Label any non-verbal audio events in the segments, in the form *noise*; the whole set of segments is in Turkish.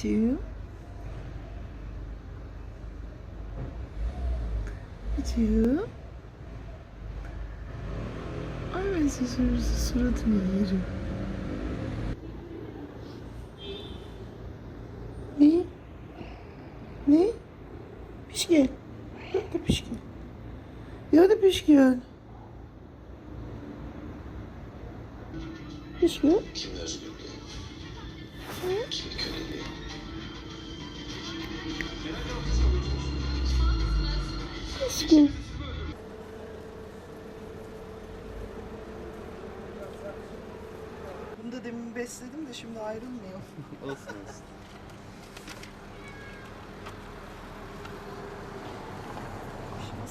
Two. Two. Ay ben senin suratını. Ne? Ne? Pişkin. Nerede pişkin? Nerede pişkin? Pişkin? Kim Pişkin. Bunu da demin besledim de şimdi ayrılmıyor. *laughs* Olsun olsun.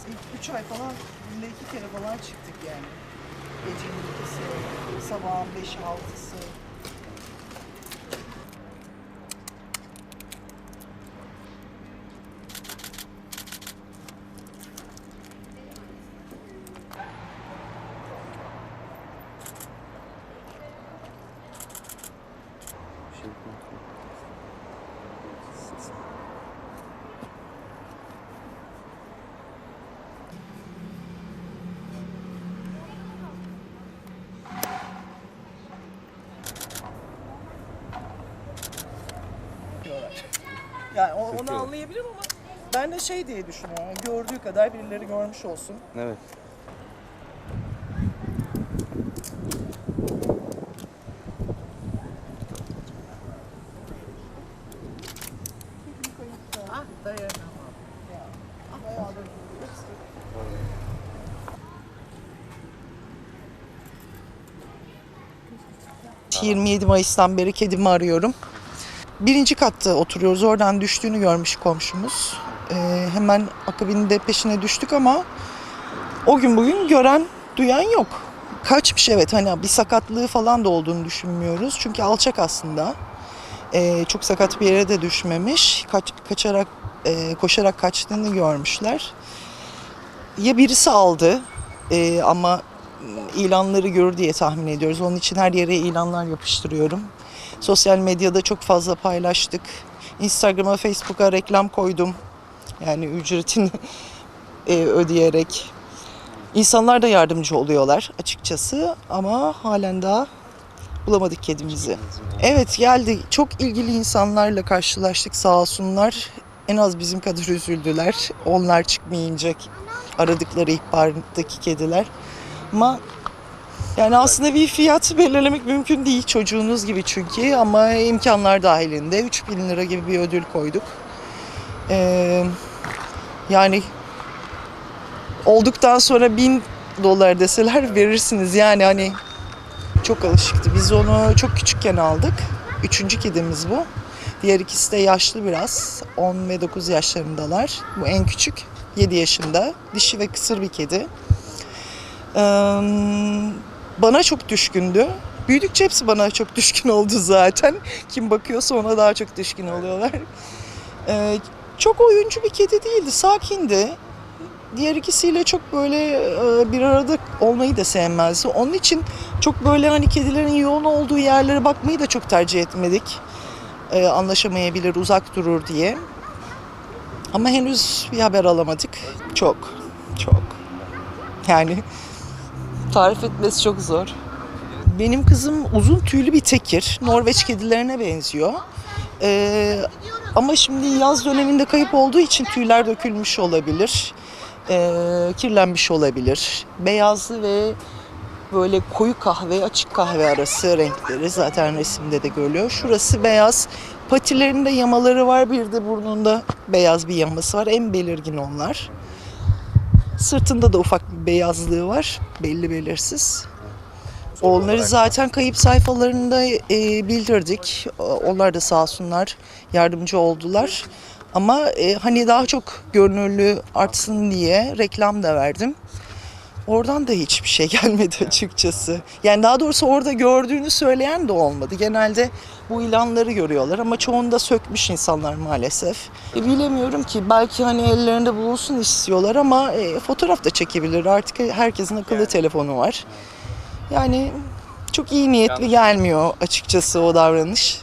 İlk 3 ay falan günde iki kere falan çıktık yani. Gecenin ikisi, sabahın beşi, altısı. Yani o- onu anlayabilirim ama ben de şey diye düşünüyorum. Gördüğü kadar birileri görmüş olsun. Evet. Ah dayanamam. Ya. Bayağıdır görüyoruz. 27 Mayıs'tan beri kedimi arıyorum. Birinci katta oturuyoruz. Oradan düştüğünü görmüş komşumuz. Ee, hemen akabinde peşine düştük ama o gün bugün gören, duyan yok. Kaçmış evet hani bir sakatlığı falan da olduğunu düşünmüyoruz. Çünkü alçak aslında. Ee, çok sakat bir yere de düşmemiş. Kaç, kaçarak, e, koşarak kaçtığını görmüşler. Ya birisi aldı e, ama ilanları görür diye tahmin ediyoruz. Onun için her yere ilanlar yapıştırıyorum. Sosyal medyada çok fazla paylaştık. Instagram'a, Facebook'a reklam koydum. Yani ücretini *laughs* e, ödeyerek. İnsanlar da yardımcı oluyorlar açıkçası ama halen daha bulamadık kedimizi. Evet geldi. Çok ilgili insanlarla karşılaştık sağ olsunlar. En az bizim kadar üzüldüler. Onlar çıkmayınca aradıkları ihbardaki kediler. Ama yani aslında bir fiyat belirlemek mümkün değil çocuğunuz gibi çünkü ama imkanlar dahilinde 3000 lira gibi bir ödül koyduk. Ee, yani olduktan sonra 1000 dolar deseler verirsiniz yani hani çok alışıktı. Biz onu çok küçükken aldık. Üçüncü kedimiz bu. Diğer ikisi de yaşlı biraz. 10 ve 9 yaşlarındalar. Bu en küçük 7 yaşında. Dişi ve kısır bir kedi. Ee, bana çok düşkündü. Büyüdükçe hepsi bana çok düşkün oldu zaten. Kim bakıyorsa ona daha çok düşkün oluyorlar. Ee, çok oyuncu bir kedi değildi. Sakindi. Diğer ikisiyle çok böyle e, bir arada olmayı da sevmezdi. Onun için çok böyle hani kedilerin yoğun olduğu yerlere bakmayı da çok tercih etmedik. Ee, anlaşamayabilir, uzak durur diye. Ama henüz bir haber alamadık. Çok, çok. Yani tarif etmesi çok zor. Benim kızım uzun tüylü bir tekir. Norveç kedilerine benziyor. Ee, ama şimdi yaz döneminde kayıp olduğu için tüyler dökülmüş olabilir. Ee, kirlenmiş olabilir. Beyazlı ve böyle koyu kahve, açık kahve arası renkleri zaten resimde de görülüyor. Şurası beyaz. Patilerinde yamaları var. Bir de burnunda beyaz bir yaması var. En belirgin onlar. Sırtında da ufak bir beyazlığı var. Belli belirsiz. Onları zaten kayıp sayfalarında e, bildirdik. Onlar da sağ olsunlar yardımcı oldular. Ama e, hani daha çok görünürlüğü artsın diye reklam da verdim. Oradan da hiçbir şey *laughs* gelmedi açıkçası. Yani daha doğrusu orada gördüğünü söyleyen de olmadı. Genelde bu ilanları görüyorlar ama çoğunu da sökmüş insanlar maalesef. E, bilemiyorum ki belki hani ellerinde bulunsun istiyorlar ama e, fotoğraf da çekebilir. Artık herkesin akıllı telefonu var. Yani çok iyi niyetli gelmiyor açıkçası o davranış.